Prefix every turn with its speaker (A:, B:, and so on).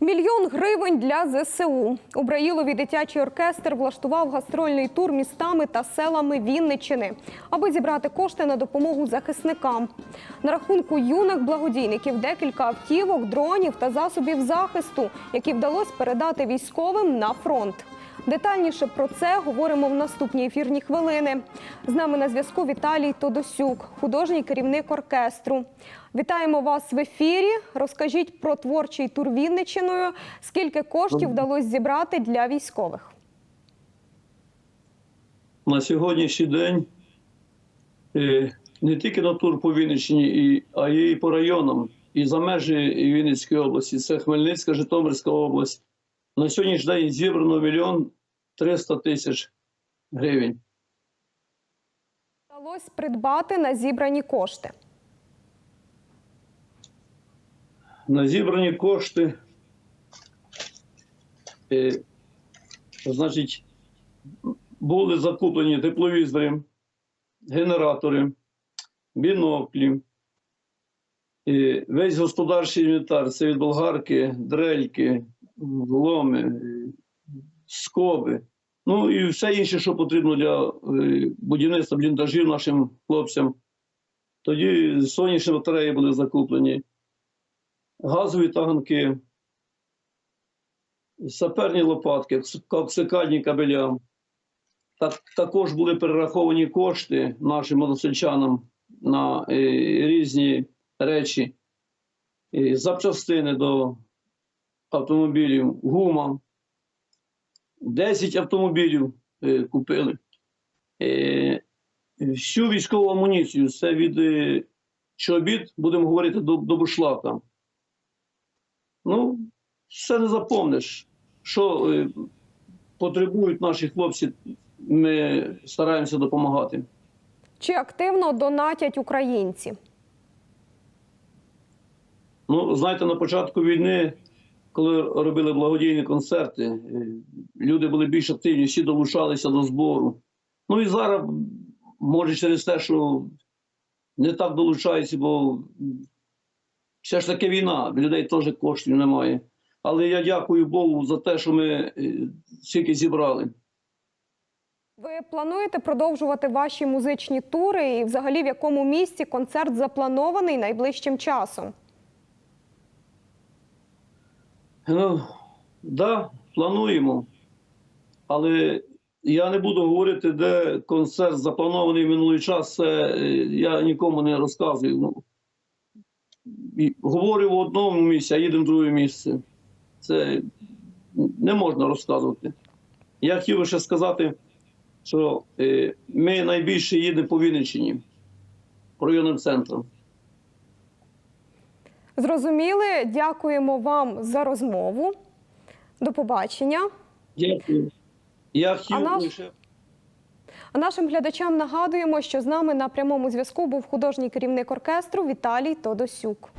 A: Мільйон гривень для ЗСУ. У Браїлові дитячий оркестр влаштував гастрольний тур містами та селами Вінничини, аби зібрати кошти на допомогу захисникам. На рахунку юних благодійників декілька автівок, дронів та засобів захисту, які вдалося передати військовим на фронт. Детальніше про це говоримо в наступній ефірні хвилини. З нами на зв'язку Віталій Тодосюк, художній керівник оркестру. Вітаємо вас в ефірі. Розкажіть про творчий тур Вінниччиною. Скільки коштів вдалося зібрати для військових?
B: на сьогоднішній день е, не тільки на тур по Вінниччині, а й по районам, і за межі Вінницької області, це Хмельницька, Житомирська область. На сьогоднішній день зібрано мільйон 300 тисяч гривень.
A: Вдалося придбати на зібрані кошти.
B: На зібрані кошти, е, значить, були закуплені тепловізори, генератори, біноклі, е, весь господарчий інвентар, це від болгарки, дрельки, ломи, е, скоби. Ну і все інше, що потрібно для е, будівництва бліндажів нашим хлопцям. Тоді сонячні батареї були закуплені газові танки, саперні лопатки, коксикальні кабеля. Так, також були перераховані кошти нашим мотосельчанам на е, різні речі, е, запчастини до автомобілів, гума. 10 автомобілів е, купили. Е, всю військову амуніцію, це від е, чобіт, будемо говорити, до, до бушлата. Ну, все не запомниш. Що е, потребують наші хлопці, ми стараємося допомагати.
A: Чи активно донатять українці?
B: Ну, знаєте, на початку війни, коли робили благодійні концерти, е, люди були більш активні, всі долучалися до збору. Ну і зараз, може, через те, що не так долучаються, бо все ж таки війна, людей теж коштів немає. Але я дякую Богу за те, що ми е, стільки зібрали.
A: Ви плануєте продовжувати ваші музичні тури і взагалі в якому місці концерт запланований найближчим часом?
B: Ну, да, плануємо. Але я не буду говорити, де концерт запланований в минулий час. Це е, я нікому не розказую. Ну, говорю в одному місці, а їдемо в друге місце. Це не можна розказувати. Я хотів би ще сказати, що е, ми найбільше їдемо по Вінниччині, районним центрам.
A: Зрозуміли, дякуємо вам за розмову. До побачення.
B: Дякую. Я хотів
A: А наш-
B: лише.
A: А нашим глядачам нагадуємо, що з нами на прямому зв'язку був художній керівник оркестру Віталій Тодосюк.